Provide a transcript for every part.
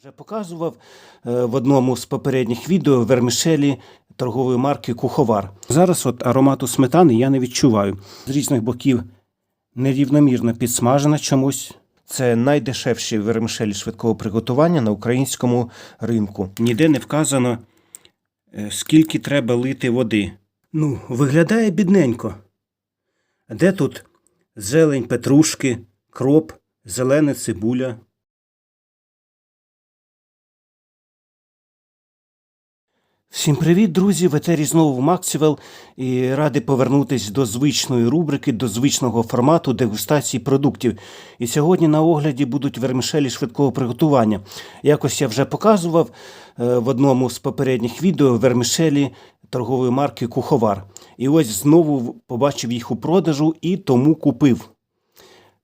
Вже показував е, в одному з попередніх відео вермішелі торгової марки Куховар. Зараз от аромату сметани я не відчуваю. З різних боків нерівномірно підсмажена чомусь. Це найдешевші вермішелі швидкого приготування на українському ринку. Ніде не вказано, е, скільки треба лити води. Ну, виглядає бідненько. Де тут зелень, петрушки, кроп, зелена цибуля? Всім привіт, друзі! В етері знову Максівел і радий повернутися до звичної рубрики, до звичного формату дегустації продуктів. І сьогодні на огляді будуть вермішелі швидкого приготування. Якось я вже показував е, в одному з попередніх відео вермішелі торгової марки Куховар. І ось знову побачив їх у продажу і тому купив.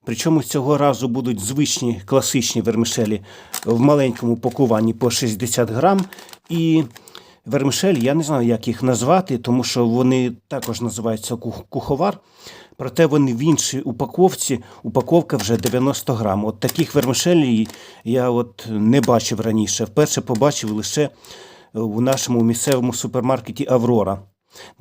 Причому цього разу будуть звичні класичні вермішелі в маленькому пакуванні по 60 грам. І вермішель, я не знаю, як їх назвати, тому що вони також називаються кух- куховар. Проте вони в іншій упаковці, упаковка вже 90 грам. От таких вермішелей я от не бачив раніше. Вперше побачив лише у нашому місцевому супермаркеті Аврора.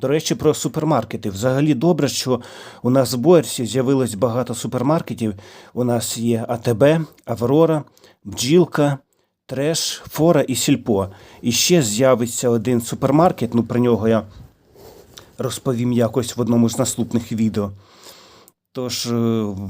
До речі, про супермаркети. Взагалі добре, що у нас в Боярсі з'явилось багато супермаркетів. У нас є АТБ, Аврора, Бджілка, Треш, Фора і Сільпо. І ще з'явиться один супермаркет, ну про нього я розповім якось в одному з наступних відео. Тож е,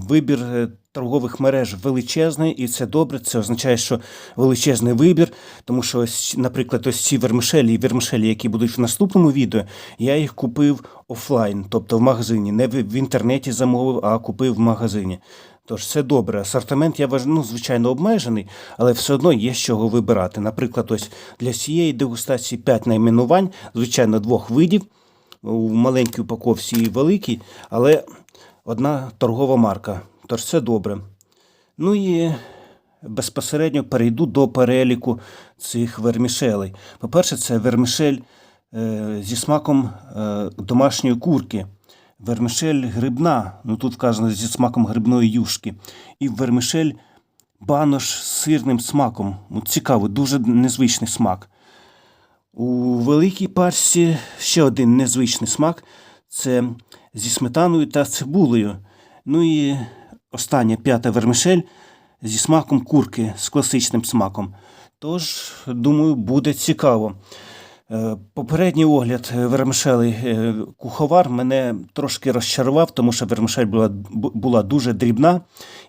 вибір е, торгових мереж величезний, і це добре. Це означає, що величезний вибір, тому що ось, наприклад, ось ці вермишелі і вермишелі, які будуть в наступному відео, я їх купив офлайн, тобто в магазині. Не в в інтернеті замовив, а купив в магазині. Тож це добре. Асортимент я вважаю, ну, звичайно, обмежений, але все одно є з чого вибирати. Наприклад, ось для цієї дегустації 5 найменувань, звичайно, двох видів у маленькій упаковці і великій, але одна торгова марка. Тож це добре. Ну і безпосередньо перейду до переліку цих вермішелей. По-перше, це вермішель е, зі смаком е, домашньої курки. Вермішель грибна, ну тут вказано зі смаком грибної юшки. І вермішель банош з сирним смаком. Ну, цікаво, дуже незвичний смак. У великій пачці ще один незвичний смак це зі сметаною та цибулею. Ну і остання п'ята вермишель зі смаком курки, з класичним смаком. Тож, думаю, буде цікаво. Е, Попередній огляд е, вермишелей е, куховар мене трошки розчарував, тому що вермишель була, була дуже дрібна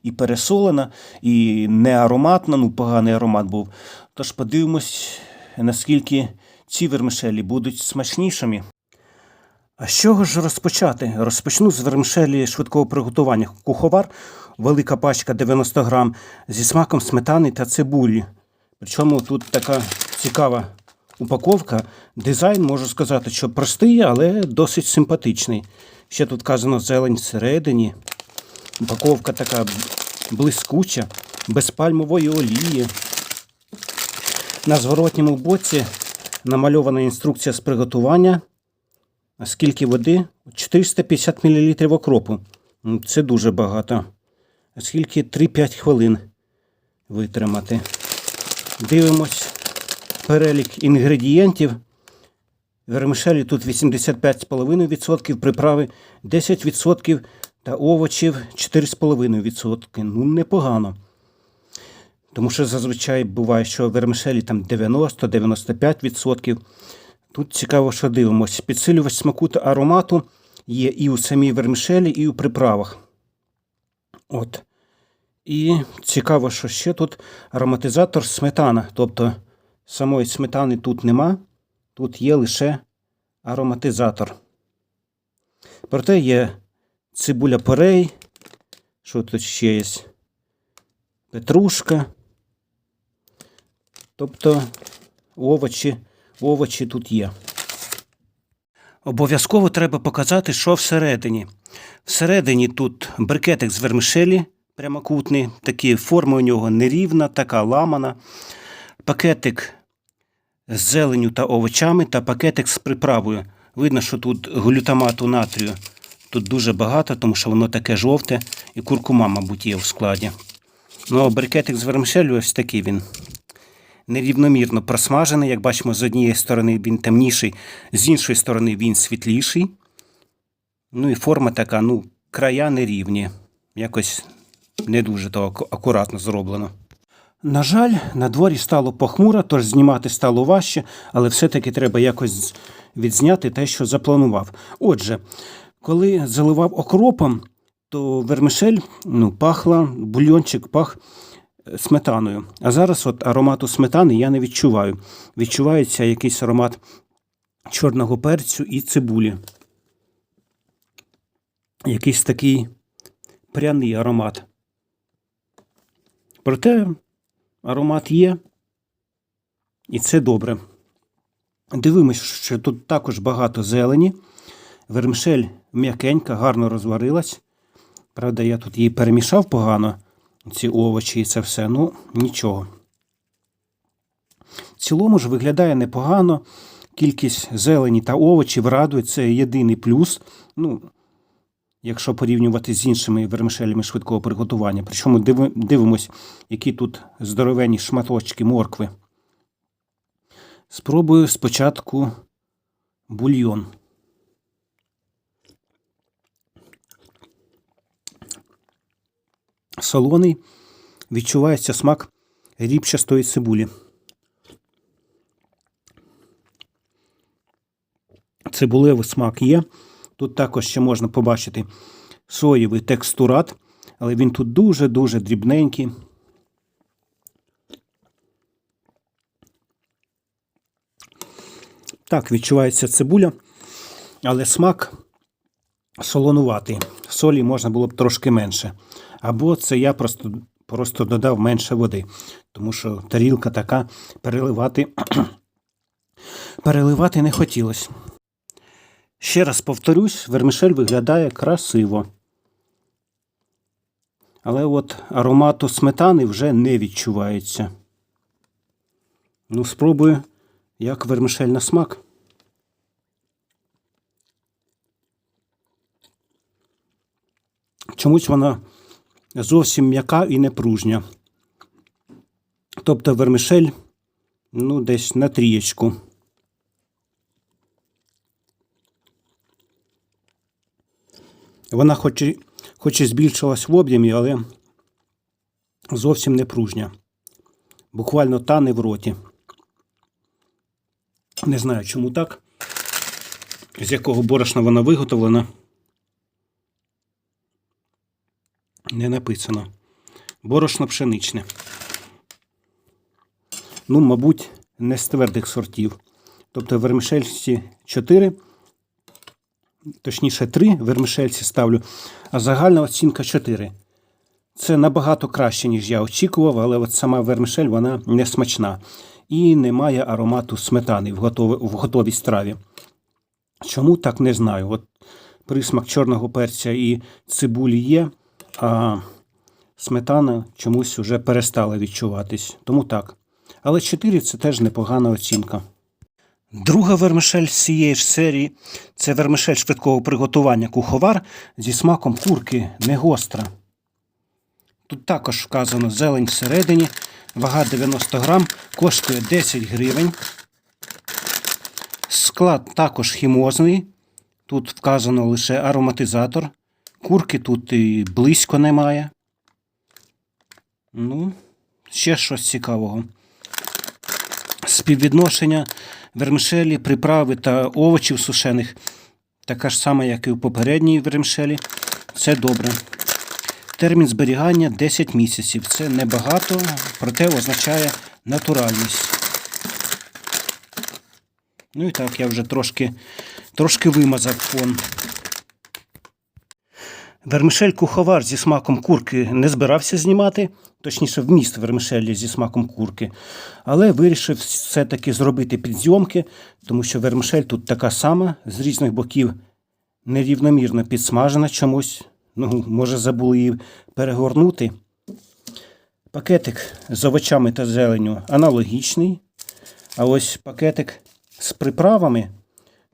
і пересолена, і не ароматна, ну поганий аромат був. Тож подивимось, наскільки ці вермишелі будуть смачнішими. А з чого ж розпочати? Розпочну з вермишелі швидкого приготування. Куховар, велика пачка 90 грам зі смаком сметани та цибулі. Причому тут така цікава упаковка. Дизайн, можу сказати, що простий, але досить симпатичний. Ще тут вказано зелень всередині. Упаковка така блискуча, без пальмової олії. На зворотньому боці намальована інструкція з приготування. Скільки води? 450 мл окропу. Ну, Це дуже багато. Скільки 3-5 хвилин витримати. Дивимось перелік інгредієнтів. Вермишелі тут 85,5%, приправи 10% та овочів 4,5%. Ну, непогано. Тому що зазвичай буває, що вермишелі там 90-95%. Тут цікаво, що дивимося. Підсилювач смаку та аромату є і у самій вермішелі, і у приправах. От. І цікаво, що ще тут ароматизатор сметана. Тобто самої сметани тут нема, тут є лише ароматизатор. Проте є цибуля порей. Що тут ще є? Петрушка. Тобто овочі, овочі тут є. Обов'язково треба показати, що всередині. Всередині тут брикетик з вермишелі прямокутний, такі форма у нього нерівна, така ламана. Пакетик з зеленю та овочами та пакетик з приправою. Видно, що тут глютамату натрію тут дуже багато, тому що воно таке жовте і куркума, мабуть, є в складі. Ну, а брикетик з вермишелю ось такий він. нерівномірно просмажений. Як бачимо, з однієї сторони він темніший, з іншої сторони він світліший. Ну і форма така, ну, края нерівні. Якось не дуже то акуратно зроблено. На жаль, на дворі стало похмуро, тож знімати стало важче, але все-таки треба якось відзняти те, що запланував. Отже, коли заливав окропом, то вермишель ну, пахла, бульйончик пах е, сметаною. А зараз от аромату сметани я не відчуваю. Відчувається якийсь аромат чорного перцю і цибулі. Якийсь такий пряний аромат. Проте аромат є, і це добре. Дивимось, що тут також багато зелені. Вермишель м'якенька, гарно розварилась. Правда, я тут її перемішав погано, ці овочі і це все. Ну, нічого. В цілому ж виглядає непогано. Кількість зелені та овочів радує, це єдиний плюс. Ну, якщо порівнювати з іншими вермишелями швидкого приготування. Причому диви- дивимось, які тут здоровенні шматочки моркви. Спробую спочатку бульйон. Солоний, відчувається смак ріпчастої цибулі. Цибулевий смак є. Тут також ще можна побачити соєвий текстурат, але він тут дуже-дуже дрібненький. Так, відчувається цибуля, але смак солонуватий. Солі можна було б трошки менше. Або це я просто, просто додав менше води, тому що тарілка така переливати, переливати не хотілося. Ще раз повторюсь, вермишель виглядає красиво. Але от аромату сметани вже не відчувається. Ну, спробую, як вермишель на смак. Чомусь вона зовсім м'яка і непружня. Тобто вермишель, ну, десь на трієчку. Вона хоч і, хоч і збільшилась в об'ємі, але зовсім не пружня. Буквально тане в роті. Не знаю, чому так. З якого борошна вона виготовлена. Не написано. Борошно пшеничне. Ну, мабуть, не з твердих сортів. Тобто вермишельці 4, точніше 3 вермишельці ставлю, а загальна оцінка 4. Це набагато краще, ніж я очікував, але от сама вермишель вона не смачна і не має аромату сметани в, готові, в готовій страві. Чому так не знаю. От присмак чорного перця і цибулі є, а сметана чомусь вже перестала відчуватись. Тому так. Але 4 це теж непогана оцінка. Друга вермишель з цієї ж серії це вермишель швидкого приготування куховар зі смаком курки не гостра. Тут також вказано зелень всередині, вага 90 грам, коштує 10 гривень. Склад також хімозний. Тут вказано лише ароматизатор. Курки тут і близько немає. Ну, ще щось цікавого. Співвідношення вермишелі, приправи та овочів сушених така ж сама, як і у попередній вермишелі. Це добре. Термін зберігання 10 місяців. Це небагато, проте означає натуральність. Ну і так, я вже трошки, трошки вимазав фон. Вермишель куховар зі смаком курки не збирався знімати, точніше, вміст вермишелі зі смаком курки, але вирішив все-таки зробити підзйомки, тому що вермишель тут така сама, з різних боків нерівномірно підсмажена чомусь. Ну, може, забули її перегорнути. Пакетик з овочами та зеленю аналогічний. А ось пакетик з приправами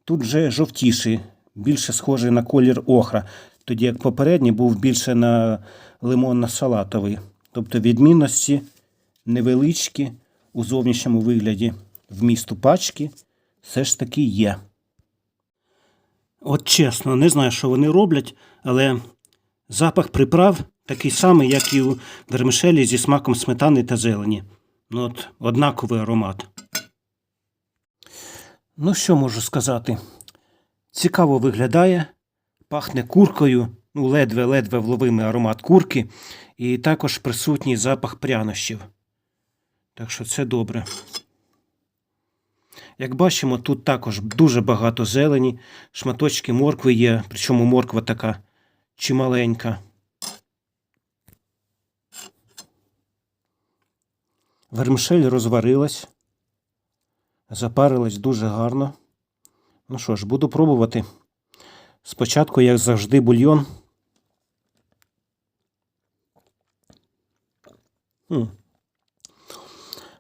тут вже жовтіший, більше схожий на колір охра, тоді як попередній був більше на лимонно-салатовий. Тобто відмінності невеличкі, у зовнішньому вигляді вмісту пачки все ж таки є. От чесно, не знаю, що вони роблять, але запах приправ такий самий, як і у вермишелі зі смаком сметани та зелені. Ну, от, однаковий аромат. Ну, що можу сказати? Цікаво виглядає, пахне куркою, ну, ледве-ледве вловимий аромат курки, і також присутній запах прянощів. Так що це добре. Як бачимо, тут також дуже багато зелені, шматочки моркви є, причому морква така чималенька. Вермишель розварилась, запарилась дуже гарно. Ну що ж, буду пробувати. Спочатку, як завжди, бульйон.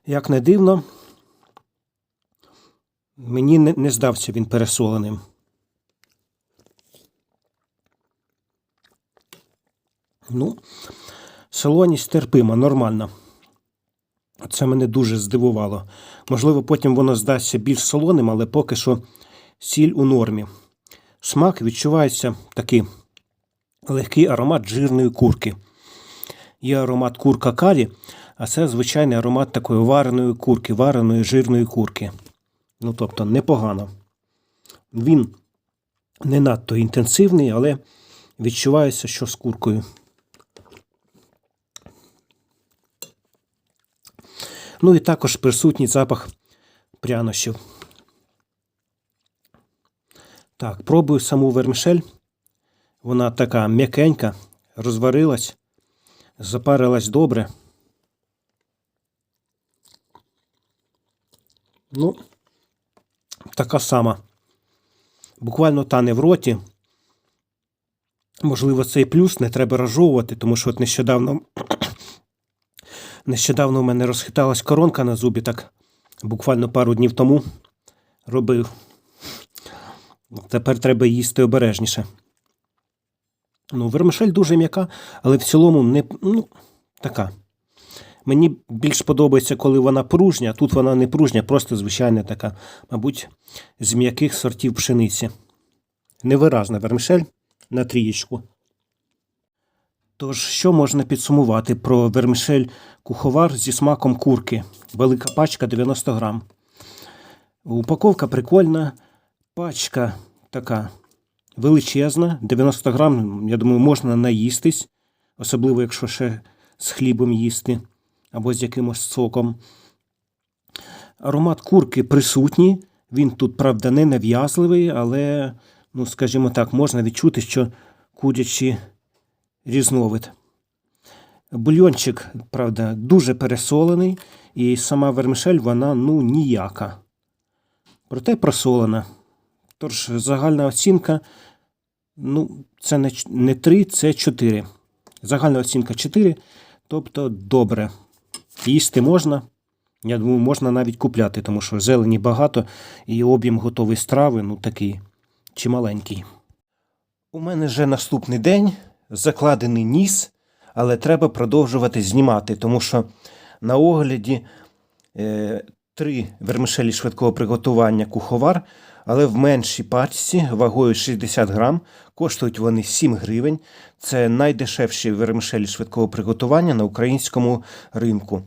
Як не дивно, мені не, не здався він пересоленим. Ну, солоність терпима, нормально. Це мене дуже здивувало. Можливо, потім воно здасться більш солоним, але поки що сіль у нормі. Смак відчувається такий легкий аромат жирної курки. Є аромат курка карі, а це звичайний аромат такої вареної курки, вареної жирної курки. Ну, тобто, непогано. Він не надто інтенсивний, але відчувається, що з куркою. Ну і також присутній запах прянощів. Так, пробую саму вермишель. Вона така м'якенька, розварилась, запарилась добре. Ну, така сама. Буквально тане в роті. Можливо, цей плюс не треба розжовувати, тому що от нещодавно Нещодавно у мене розхиталась коронка на зубі, так буквально пару днів тому робив. Тепер треба їсти обережніше. Ну, вермишель дуже м'яка, але в цілому не ну, така. Мені більш подобається, коли вона пружня, тут вона не пружня, просто звичайна така, мабуть, з м'яких сортів пшениці. Невиразна вермишель на трієчку. Тож, що можна підсумувати про вермишель куховар зі смаком курки? Велика пачка 90 грам. Упаковка прикольна, пачка така величезна, 90 грам, я думаю, можна наїстись, особливо, якщо ще з хлібом їсти або з якимось соком. Аромат курки присутній. Він тут, правда, не нав'язливий, але, ну, скажімо так, можна відчути, що курячі різновид. Бульйончик, правда, дуже пересолений, і сама вермишель, вона ну ніяка. Проте просолена. Тож загальна оцінка, ну, це не, не 3, це 4. Загальна оцінка 4, тобто добре. Їсти можна. Я думаю, можна навіть купляти, тому що зелені багато і об'єм готової страви, ну такий чималенький. У мене вже наступний день, закладений ніс, але треба продовжувати знімати, тому що на огляді е, три вермишелі швидкого приготування куховар, але в меншій пачці вагою 60 грам. Коштують вони 7 гривень. Це найдешевші вермишелі швидкого приготування на українському ринку.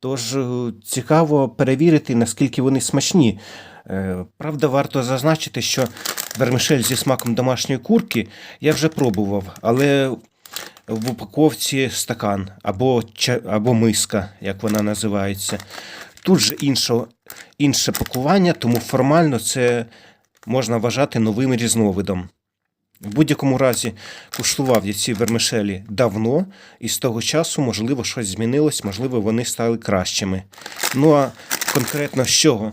Тож е, цікаво перевірити, наскільки вони смачні. Е, Правда, варто зазначити, що вермишель зі смаком домашньої курки я вже пробував, але в упаковці стакан або, або миска, як вона називається. Тут же інше, інше пакування, тому формально це можна вважати новим різновидом. В будь-якому разі куштував я ці вермишелі давно, і з того часу, можливо, щось змінилось, можливо, вони стали кращими. Ну а конкретно з чого?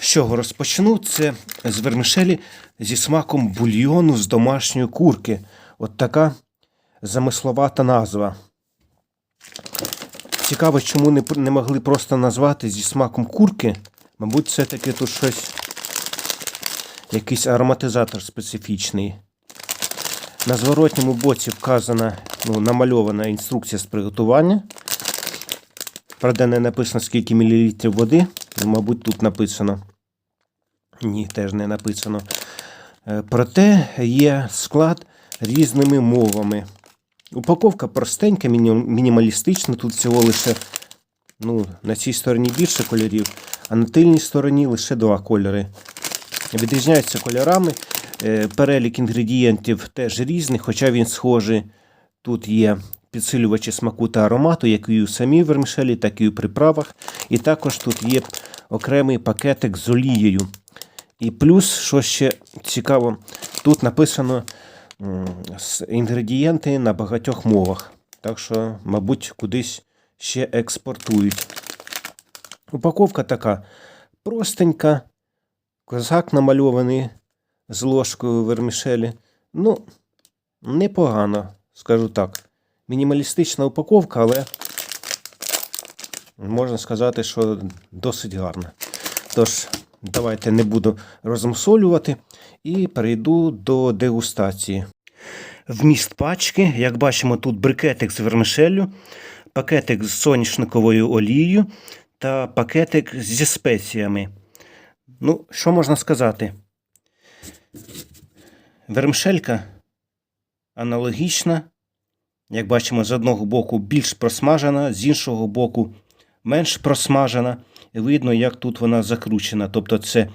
З чого розпочну? Це з вермишелі зі смаком бульйону з домашньої курки. От така замисловата назва. Цікаво, чому не, не могли просто назвати зі смаком курки. Мабуть, все-таки тут щось, якийсь ароматизатор специфічний. На зворотньому боці вказана, ну, намальована інструкція з приготування. Правда, не написано, скільки мілілітрів води. Ну, Мабуть, тут написано. Ні, теж не написано. Е, Проте є склад різними мовами. Упаковка простенька, мінімалістична. Тут всього лише ну, на цій стороні більше кольорів, а на тильній стороні лише два кольори. Відрізняються кольорами. Е, Перелік інгредієнтів теж різний, хоча він схожий. Тут є підсилювачі смаку та аромату, як і у самій вермішелі, так і у приправах. І також тут є окремий пакетик з олією. І плюс, що ще цікаво, тут написано інгредієнти на багатьох мовах. Так що, мабуть, кудись ще експортують. Упаковка така простенька, козак намальований з ложкою вермішелі. Ну, непогано, скажу так. Мінімалістична упаковка, але можна сказати, що досить гарна. Тож, давайте не буду розмусолювати і перейду до дегустації. Вміст пачки, як бачимо, тут брикетик з вермишеллю, пакетик з соняшниковою олією та пакетик зі спеціями. Ну, що можна сказати? Вермшелька аналогічна. Як бачимо, з одного боку більш просмажена, з іншого боку менш просмажена. Видно, як тут вона закручена. Тобто це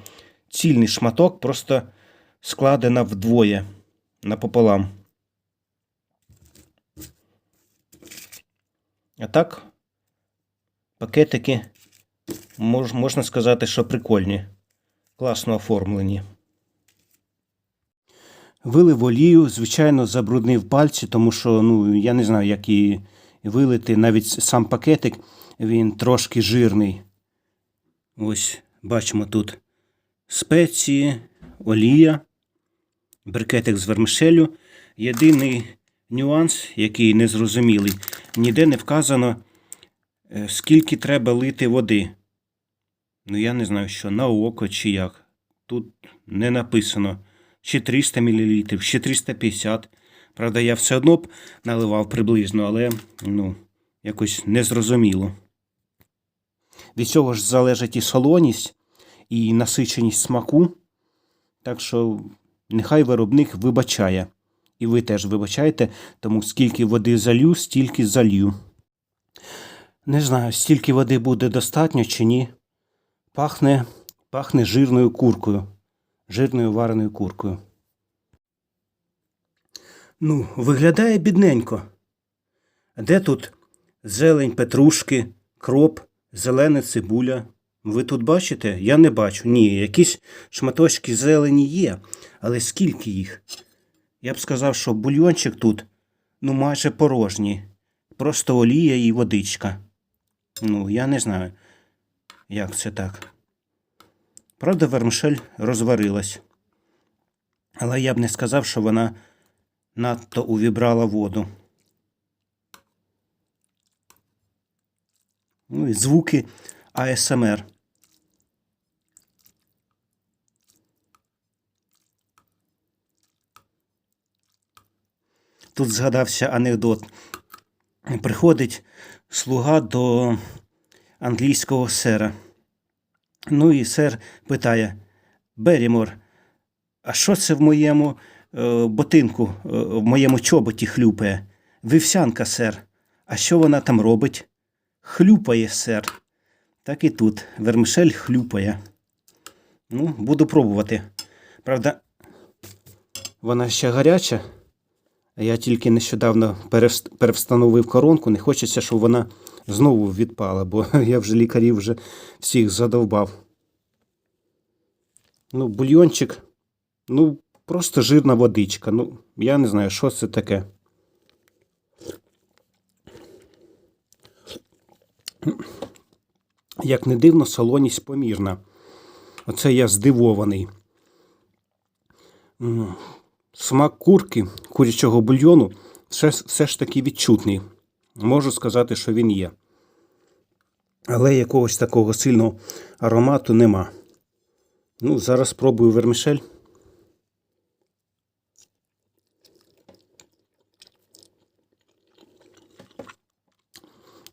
цільний шматок, просто складена вдвоє напополам. А так, пакетики мож, можна сказати, що прикольні, класно оформлені. Вилив олію, звичайно, забруднив пальці, тому що ну, я не знаю, як її вилити. Навіть сам пакетик він трошки жирний. Ось бачимо тут спеції, олія, брикетик з вермишелю. Єдиний нюанс, який незрозумілий, ніде не вказано, е, скільки треба лити води. Ну, я не знаю, що на око чи як. Тут не написано чи 300 мл, чи 350. Правда, я все одно б наливав приблизно, але ну, якось незрозуміло. Від цього ж залежить і солоність, і насиченість смаку. Так що нехай виробник вибачає. І ви теж вибачайте, тому скільки води залью, стільки залью. Не знаю, стільки води буде достатньо чи ні. Пахне, пахне жирною куркою. Жирною вареною куркою. Ну, виглядає бідненько. Де тут зелень петрушки, кроп, зелена цибуля? Ви тут бачите? Я не бачу. Ні, якісь шматочки зелені є, але скільки їх? Я б сказав, що бульйончик тут ну майже порожній. Просто олія і водичка. Ну, я не знаю, як це так. Правда, вермишель розварилась. Але я б не сказав, що вона надто увібрала воду. Ну і звуки АСМР. Тут згадався анекдот. Приходить слуга до англійського сера. Ну і сер питає: Берімор, а що це в моєму е, ботинку, е, в моєму чоботі хлюпає? Вівсянка, сер. А що вона там робить? Хлюпає, сер. Так і тут. Вермишель хлюпає. Ну, буду пробувати. Правда, вона ще гаряча. Я тільки нещодавно перевстановив коронку. Не хочеться, щоб вона знову відпала, бо я вже лікарів вже всіх задовбав. Ну, бульйончик, ну, просто жирна водичка. Ну, я не знаю, що це таке. Як не дивно, солоність помірна. Оце я здивований. Смак курки, курячого бульйону все, все ж таки відчутний. Можу сказати, що він є. Але якогось такого сильного аромату нема. Ну, зараз спробую вермішель.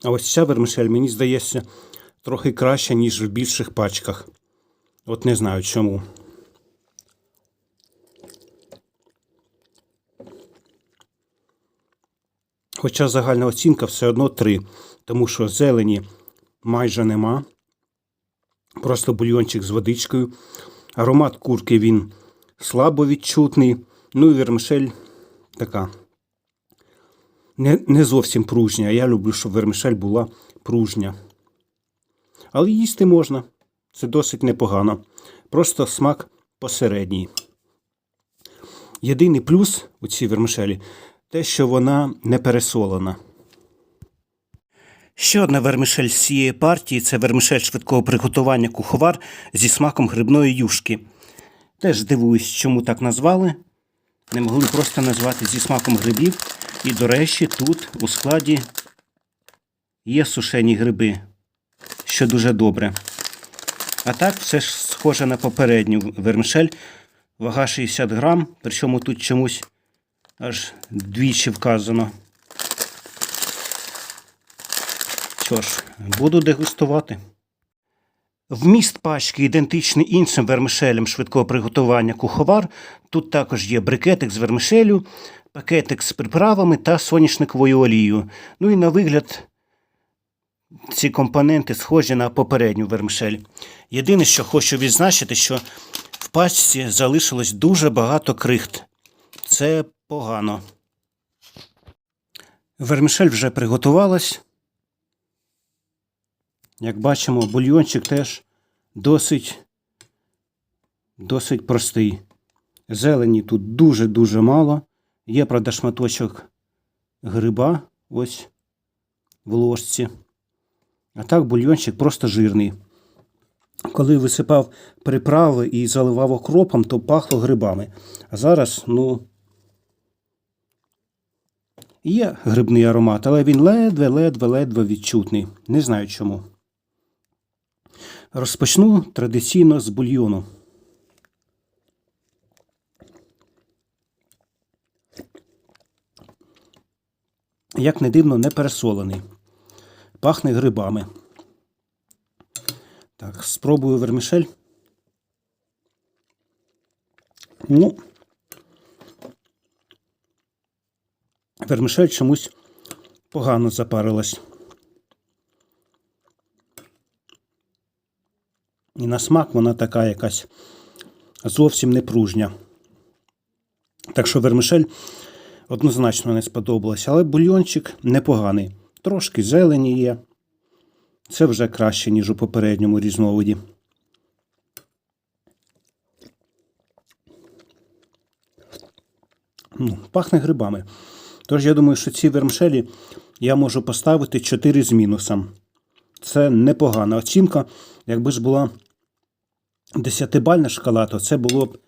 А ось ця вермишель, мені здається, трохи краща, ніж в більших пачках. От не знаю чому. Хоча загальна оцінка все одно 3, тому що зелені майже нема. Просто бульйончик з водичкою. Аромат курки він слабо відчутний. Ну і вермишель така. Не, не зовсім пружня. Я люблю, щоб вермишель була пружня. Але їсти можна. Це досить непогано. Просто смак посередній. Єдиний плюс у цій вермишелі те, що вона не пересолена. Ще одна вермишель з цієї партії це вермишель швидкого приготування куховар зі смаком грибної юшки. Теж дивуюсь, чому так назвали. Не могли просто назвати зі смаком грибів. І, до речі, тут у складі є сушені гриби, що дуже добре. А так все ж схоже на попередню вермишель. Вага 60 грам, причому тут чомусь аж двічі вказано. Що ж, буду дегустувати. Вміст пачки ідентичний іншим вермишелям швидкого приготування куховар. Тут також є брикетик з вермишелю, пакетик з приправами та соняшниковою олією. Ну і на вигляд ці компоненти схожі на попередню вермишель. Єдине, що хочу відзначити, що в пачці залишилось дуже багато крихт. Це погано. Вермишель вже приготувалась. Як бачимо, бульйончик теж досить, досить простий. Зелені тут дуже-дуже мало. Є, правда, шматочок гриба ось в ложці. А так бульйончик просто жирний. Коли висипав приправи і заливав окропом, то пахло грибами. А зараз, ну, є грибний аромат, але він ледве-ледве-ледве відчутний. Не знаю чому. Розпочну традиційно з бульйону. Як не дивно, не пересолений. Пахне грибами. Так, спробую вермішель. Ну, вермішель чомусь погано запарилась. І на смак вона така якась зовсім не пружня. Так що вермишель однозначно не сподобалась, але бульйончик непоганий. Трошки зелені є. Це вже краще, ніж у попередньому різновиді. Ну, Пахне грибами. Тож я думаю, що ці вермшелі я можу поставити 4 з мінусом. Це непогана оцінка. Якби ж була 10-бальна шкала, то це було б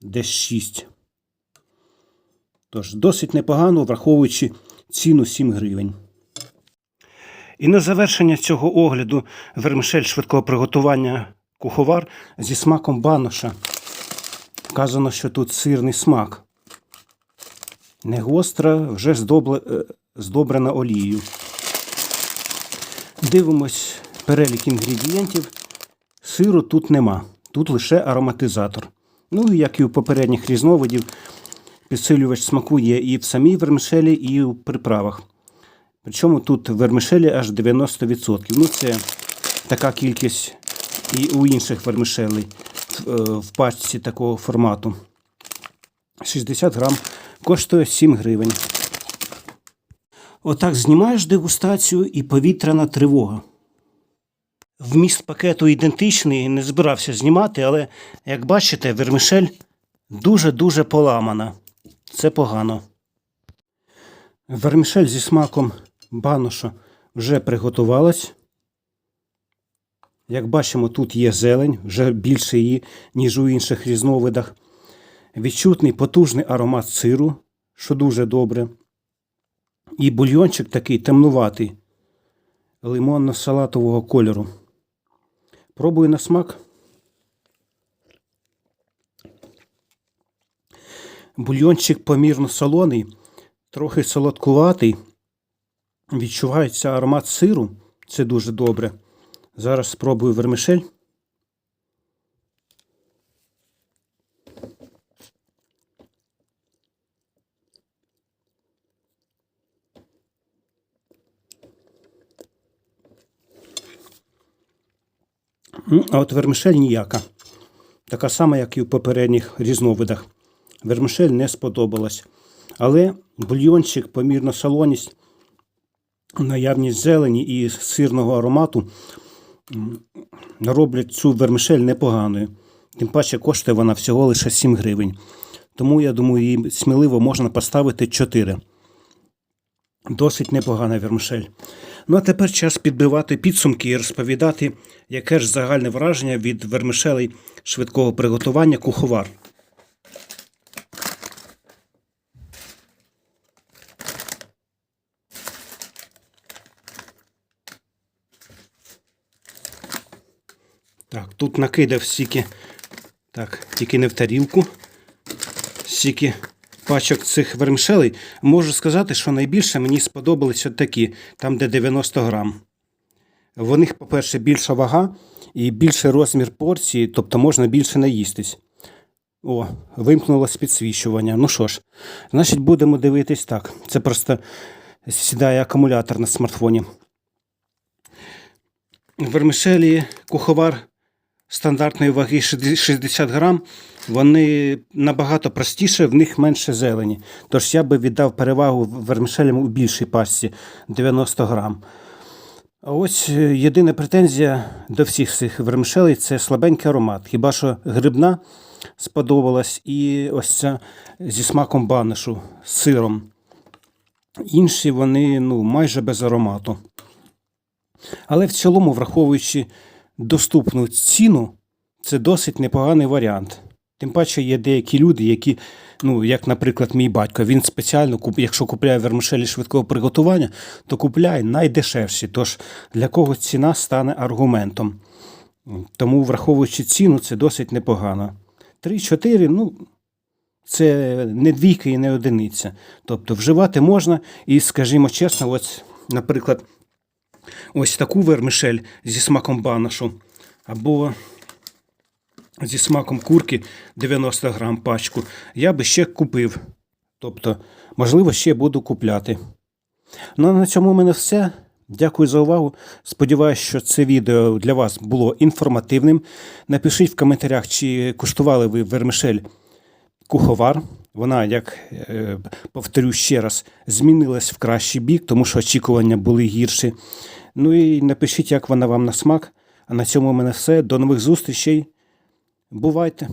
десь 6. Тож, досить непогано, враховуючи ціну 7 гривень. І на завершення цього огляду вермишель швидкого приготування куховар зі смаком баноша. Вказано, що тут сирний смак. Не гостра, вже е, здобрена олією. Дивимось перелік інгредієнтів. Сиру тут нема. Тут лише ароматизатор. Ну, як і у попередніх різновидів, підсилювач смаку є і в самій вермишелі, і у приправах. Причому тут в вермишелі аж 90%. Ну, це така кількість і у інших вермишелей е, в пачці такого формату. 60 грам коштує 7 гривень. Отак знімаєш дегустацію і повітряна тривога. Вміст пакету ідентичний, не збирався знімати, але, як бачите, вермишель дуже-дуже поламана. Це погано. Вермішель зі смаком баноша вже приготувалась. Як бачимо, тут є зелень, вже більше її, ніж у інших різновидах. Відчутний потужний аромат сиру, що дуже добре. І бульйончик такий темнуватий, лимонно-салатового кольору. Пробую на смак. Бульйончик помірно солоний, трохи солодкуватий, Відчувається аромат сиру. Це дуже добре. Зараз спробую вермишель. А от вермишель ніяка. Така сама, як і в попередніх різновидах. Вермишель не сподобалась. Але бульйончик, помірна солоність, наявність зелені і сирного аромату роблять цю вермишель непоганою. Тим паче коштує вона всього лише 7 гривень. Тому я думаю, її сміливо можна поставити 4. Досить непогана вермишель. Ну а тепер час підбивати підсумки і розповідати, яке ж загальне враження від вермишелей швидкого приготування куховар. Так, тут накидав стільки, так, тільки не в тарілку, стільки пачок цих вермишелей. Можу сказати, що найбільше мені сподобались от такі, там де 90 грам. В них, по-перше, більша вага і більший розмір порції, тобто можна більше наїстись. О, вимкнулося підсвічування. Ну що ж, значить, будемо дивитись так. Це просто сідає акумулятор на смартфоні. Вермишелі куховар стандартної ваги 60 грам, вони набагато простіше, в них менше зелені. Тож я би віддав перевагу вермишелям у більшій пастці 90 грам. А ось е, єдина претензія до всіх цих вермишелей це слабенький аромат. Хіба що грибна сподобалась і ось ця зі смаком банишу з сиром. Інші вони ну, майже без аромату. Але в цілому, враховуючи доступну ціну, це досить непоганий варіант. Тим паче є деякі люди, які, ну, як, наприклад, мій батько, він спеціально, якщо купляє вермишелі швидкого приготування, то купляє найдешевші. Тож для когось ціна стане аргументом. Тому, враховуючи ціну, це досить непогано. 3-4, ну, це не двійка і не одиниця. Тобто вживати можна, і, скажімо чесно, ось, наприклад, ось таку вермишель зі смаком банашу, або зі смаком курки 90 грам пачку, я би ще купив. Тобто, можливо, ще буду купляти. Ну, а на цьому в мене все. Дякую за увагу. Сподіваюсь, що це відео для вас було інформативним. Напишіть в коментарях, чи куштували ви вермишель куховар. Вона, як е, повторю ще раз, змінилась в кращий бік, тому що очікування були гірші. Ну і напишіть, як вона вам на смак. А на цьому в мене все. До нових зустрічей. Бувайте!